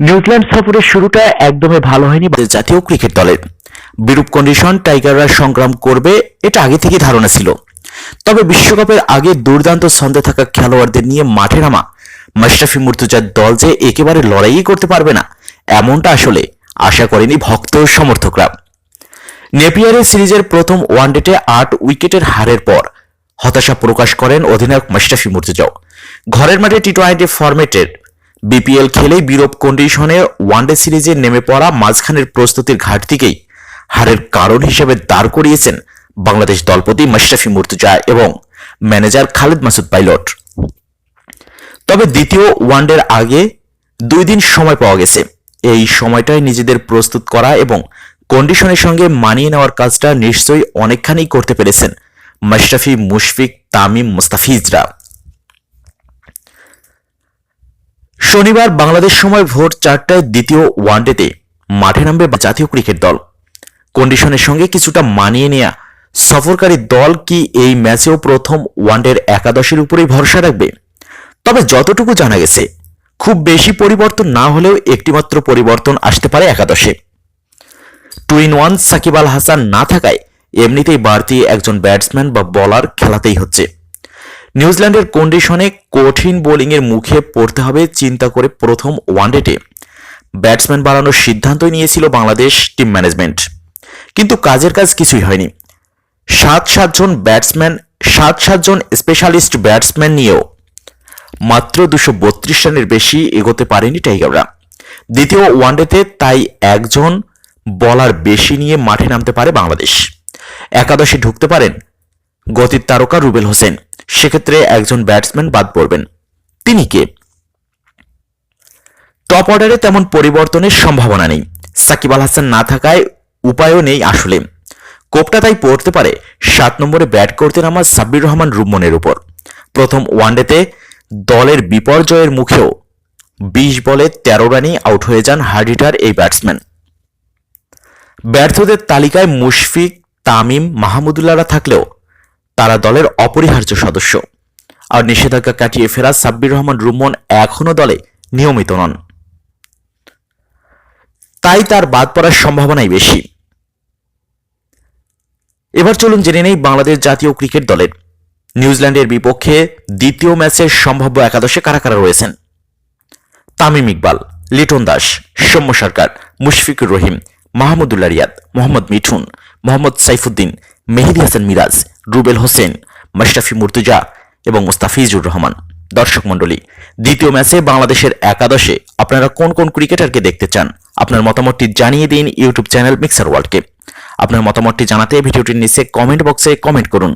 New Zealand সফরের শুরুটা একদমই ভালো হয়নি জাতীয় ক্রিকেট দলের। বিরূপ কন্ডিশন টাইগাররা সংগ্রাম করবে, এটা আগে থেকেই ধারণা ছিল। তবে বিশ্বকাপের আগে দুর্দান্ত ছন্দে থাকা খেলোয়াড়দের নিয়ে মাঠে নামা মাশরাফি মুর্তুজার দল যে একেবারে লড়াইই করতে পারবে না, এমনটা আসলে আশা করেনি ভক্ত সমর্থকরা। নেপিয়ারের সিরিজের প্রথম ওয়ানডেতে আট উইকেটের হারের পর হতাশা প্রকাশ করেন অধিনায়ক মাশরাফি মুর্তুজাও। ঘরের মাঠে টি টোয়েন্টি ফরম্যাটের বিপিএল খেলেই বিরূপ কন্ডিশনে ওয়ানডে সিরিজে নেমে পড়া মাঝখানের প্রস্তুতির ঘাটতিকেই হারের কারণ হিসেবে দাঁড় করিয়েছেন বাংলাদেশ দলপতি মাশরাফি মুর্তুজা এবং ম্যানেজার খালেদ মাসুদ পাইলট। তবে দ্বিতীয় ওয়ানডের আগে দুই দিন সময় পাওয়া গেছে। এই সময়টায় নিজেদের প্রস্তুত করা এবং কন্ডিশনের সঙ্গে মানিয়ে নেওয়ার কাজটা নিশ্চয়ই অনেকখানি করতে পেরেছেন মাশরাফি, মুশফিক, তামিম, মুস্তাফিজরা। শনিবার বাংলাদেশ সময় ভোর চারটায় দ্বিতীয় ওয়ানডেতে মাঠে নামবে জাতীয় ক্রিকেট দল। কন্ডিশনের সঙ্গে কিছুটা মানিয়ে নেয়া সফরকারী দল কি এই ম্যাচেও প্রথম ওয়ানডের একাদশের উপরেই ভরসা রাখবে? তবে যতটুকু জানা গেছে, খুব বেশি পরিবর্তন না হলেও একটিমাত্র পরিবর্তন আসতে পারে একাদশে। Two in one Shakib Al Hasan না থাকায় এমনিতেই বাড়তি একজন ব্যাটসম্যান বা বলার খেলাতেই হচ্ছে। নিউজিল্যান্ডের কন্ডিশনে কঠিন বোলিংয়ের মুখে পড়তে হবে চিন্তা করে প্রথম ওয়ানডেতে ব্যাটসম্যান বাড়ানোর সিদ্ধান্তই নিয়েছিল বাংলাদেশ টিম ম্যানেজমেন্ট কিন্তু কাজের কাজ কিছুই হয়নি। সাত সাতজন ব্যাটসম্যান সাত সাতজন স্পেশালিস্ট ব্যাটসম্যান নিয়েও মাত্র দুশো বত্রিশ রানের বেশি এগোতে পারেনি টাইগাররা। দ্বিতীয় ওয়ানডেতে তাই একজন বলার বেশি নিয়ে মাঠে নামতে পারে বাংলাদেশ। একাদশে ঢুকতে পারেন গতির তারকা রুবেল হোসেন। সেক্ষেত্রে একজন ব্যাটসম্যান বাদ পড়বেন। তিনি কে? টপ অর্ডারে তেমন পরিবর্তনের সম্ভাবনা নেই। সাকিব আল হাসান না থাকায় উপায়ও নেই আসলে। কোপটা তাই পড়তে পারে সাত নম্বরে ব্যাট করতে নামা সাব্বির রহমান রুম্মনের উপর। প্রথম ওয়ানডেতে দলের বিপর্যয়ের মুখেও বিশ বলে তেরো রানেই আউট হয়ে যান হার্ডিটার এই ব্যাটসম্যান। ব্যর্থদের তালিকায় মুশফিক, তামিম, মাহমুদুল্লাহরা থাকলেও তারা দলের অপরিহার্য সদস্য। আর নিষেধাজ্ঞা কাটিয়ে ফেরা সাব্বির রহমান রুম্মন এখনও দলে নিয়মিত নন। তাই তার বাদ পড়ার সম্ভাবনাই বেশি। এবার চলুন জেনে নেই বাংলাদেশ জাতীয় ক্রিকেট দলের। নিউজিল্যান্ডের বিপক্ষে দ্বিতীয় ম্যাচের সম্ভাব্য একাদশে কারা কারা রয়েছেন? তামিম ইকবাল, লিটন দাস, সৌম্য সরকার, মুশফিকুর রহিম, মাহমুদুল্লাহ রিয়াদ, মোহাম্মদ মিঠুন, মোহাম্মদ সাইফুদ্দিন, মেহেদি হাসান মিরাজ রুবেল হোসেন, মাশরাফি মুর্তুজা এবং মুস্তাফিজুর রহমান। দর্শক মণ্ডলী, দ্বিতীয় ম্যাচে বাংলাদেশের একাদশে আপনারা কোন কোন ক্রিকেটারকে দেখতে চান? আপনার মতামতটি জানিয়ে দিন ইউটিউব চ্যানেল মিক্সার ওয়ার্ল্ডকে। আপনার মতামতটি জানাতে ভিডিওটির নিচে কমেন্ট বক্সে কমেন্ট করুন।